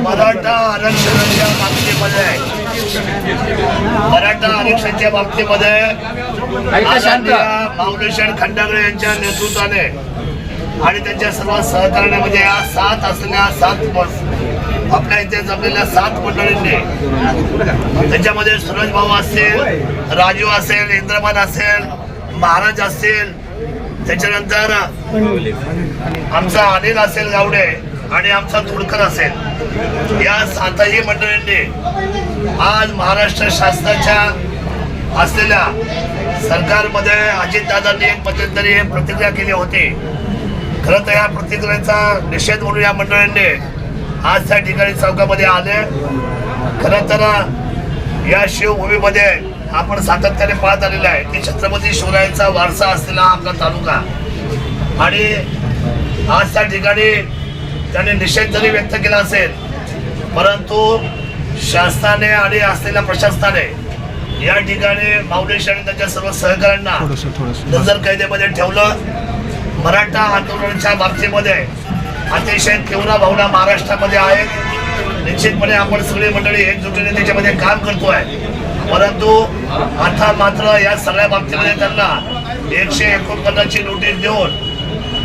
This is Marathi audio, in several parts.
मराठा आरक्षणाच्या बाबतीमध्ये. मराठा आरक्षणाच्या बाबतीमध्ये माऊलेश्वर खंडागळे यांच्या नेतृत्वाने आणि त्यांच्या सर्व सहकार्यामध्ये या सात असलेल्या सात आपल्या इथे जमलेल्या सात मंडळींनी त्याच्यामध्ये सुरज भाऊ असेल राजू असेल इंद्रमान असेल महाराज असेल त्याच्यानंतर आमचा अनिल असेल गावडे आणि आमचा तुडकर असेल. या सातही मंडळींनी आज महाराष्ट्र शासनाच्या असलेल्या सरकारमध्ये अजितदादांनी एक पद्धतरी प्रतिक्रिया केली होती. खरं तर या प्रतिक्रियेचा निषेध म्हणून या मंडळींनी आज त्या ठिकाणी चौकामध्ये आले. खरं तर या शिवभूमीमध्ये आपण सातत्याने पाहत आलेलं आहे की छत्रपती शिवरायांचा वारसा असलेला आपला तालुका. आणि आज त्या ठिकाणी त्याने निषेध जरी व्यक्त केला असेल परंतु शासनाने आणि असलेल्या प्रशासनाने या ठिकाणी माऊलेश आणि त्याच्या सर्व सहकाऱ्यांना नजर कैदेमध्ये ठेवलं. मराठा आंदोलनाच्या बाबतीमध्ये अतिशय तीव्र भावना महाराष्ट्रामध्ये आहेत निश्चितपणे आपण सगळी मंडळी एकजुटीने त्याच्यामध्ये काम करतोय. परंतु आता मात्र या सगळ्या बाबतीमध्ये त्यांना एकशे एकोणपन्नासची नोटीस देऊन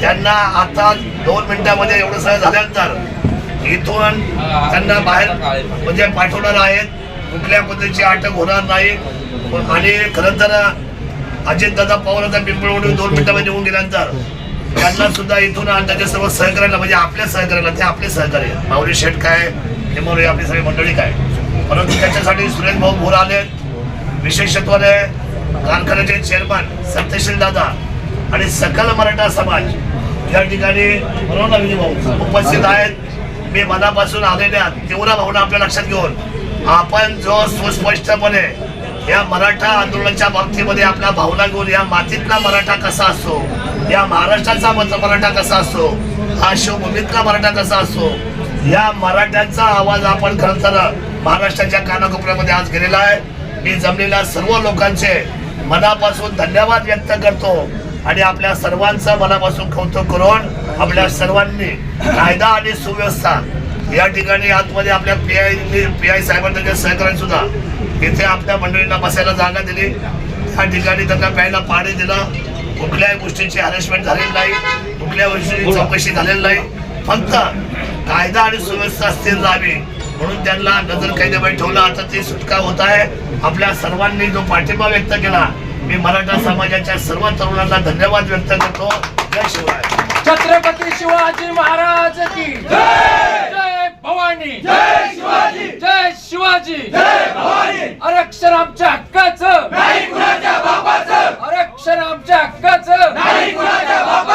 त्यांना आता दोन मिनिटामध्ये एवढं सगळं झाल्यानंतर इथून त्यांना बाहेर म्हणजे पाठवणार आहेत. कुठल्या पद्धतीची अटक होणार नाही. आणि खरं तर अजितदादा पवार आता पिंपळवडी दोन मिनिटामध्ये येऊन गेल्यानंतर त्यांना सुद्धा इथून आणि त्याच्या सर्व सहकार्याला म्हणजे आपल्या सहकार्याला ते आपले सहकार्य माऊली शेठ काय हेमोरे आपली सगळी मंडळी काय. परंतु त्याच्यासाठी सुरेश भाऊ भोर आले विशेषत्वाने कारखान्याचे चेअरमन सत्यशील दादा आणि सकल मराठा समाज या ठिकाणी भाऊ उपस्थित आहेत. मी मनापासून आलेल्या तीव्र भावना आपल्या लक्षात घेऊन आपण जो सुस्पष्टपणे या मराठा आंदोलनाच्या बाबतीमध्ये आपल्या भावना घेऊन या मातीतला मराठा कसा असतो या महाराष्ट्राचा मराठा कसा असतो हा शिवभूमीतला मराठा कसा असतो या मराठ्यांचा आवाज आपण खरं तर महाराष्ट्राच्या कानाकोपऱ्यामध्ये आज गेलेला आहे. मी जमलेल्या सर्व लोकांचे मनापासून धन्यवाद व्यक्त करतो. आणि आपल्या सर्वांचं मनापासून कौतुक करून आपल्या सर्वांनी कायदा आणि सुव्यवस्था या ठिकाणी आतमध्ये आपल्या पी आय पी आय साहेबांच्या सहकार्याने सुद्धा इथे आपल्या मंडळींना बसायला जागा दिली. त्या ठिकाणी त्यांना प्यायला पाणी दिलं. कुठल्याही गोष्टीची हॅरेसमेंट झालेली नाही. कुठल्या गोष्टीची चौकशी झालेली नाही. फक्त कायदा आणि सुव्यवस्था स्थिर राहावी. म्हणून त्यांना नजर कैदेमध्ये ठेवलं. आता ती सुटका होत आहे. आपल्या सर्वांनी जो पाठिंबा व्यक्त केला मी मराठा समाजाच्या सर्व तरुणांना धन्यवाद व्यक्त करतो. जय शिवराय छत्रपती शिवाजी महाराज की जय! भवानी! जय शिवाजी! जय शिवाजी! जय भवानी! आरक्षण आमच्या हक्काचं! नाही कुणाच्या बापाचं! आरक्षण आमच्या हक्काचं! नाही कुणाच्या बापाचं!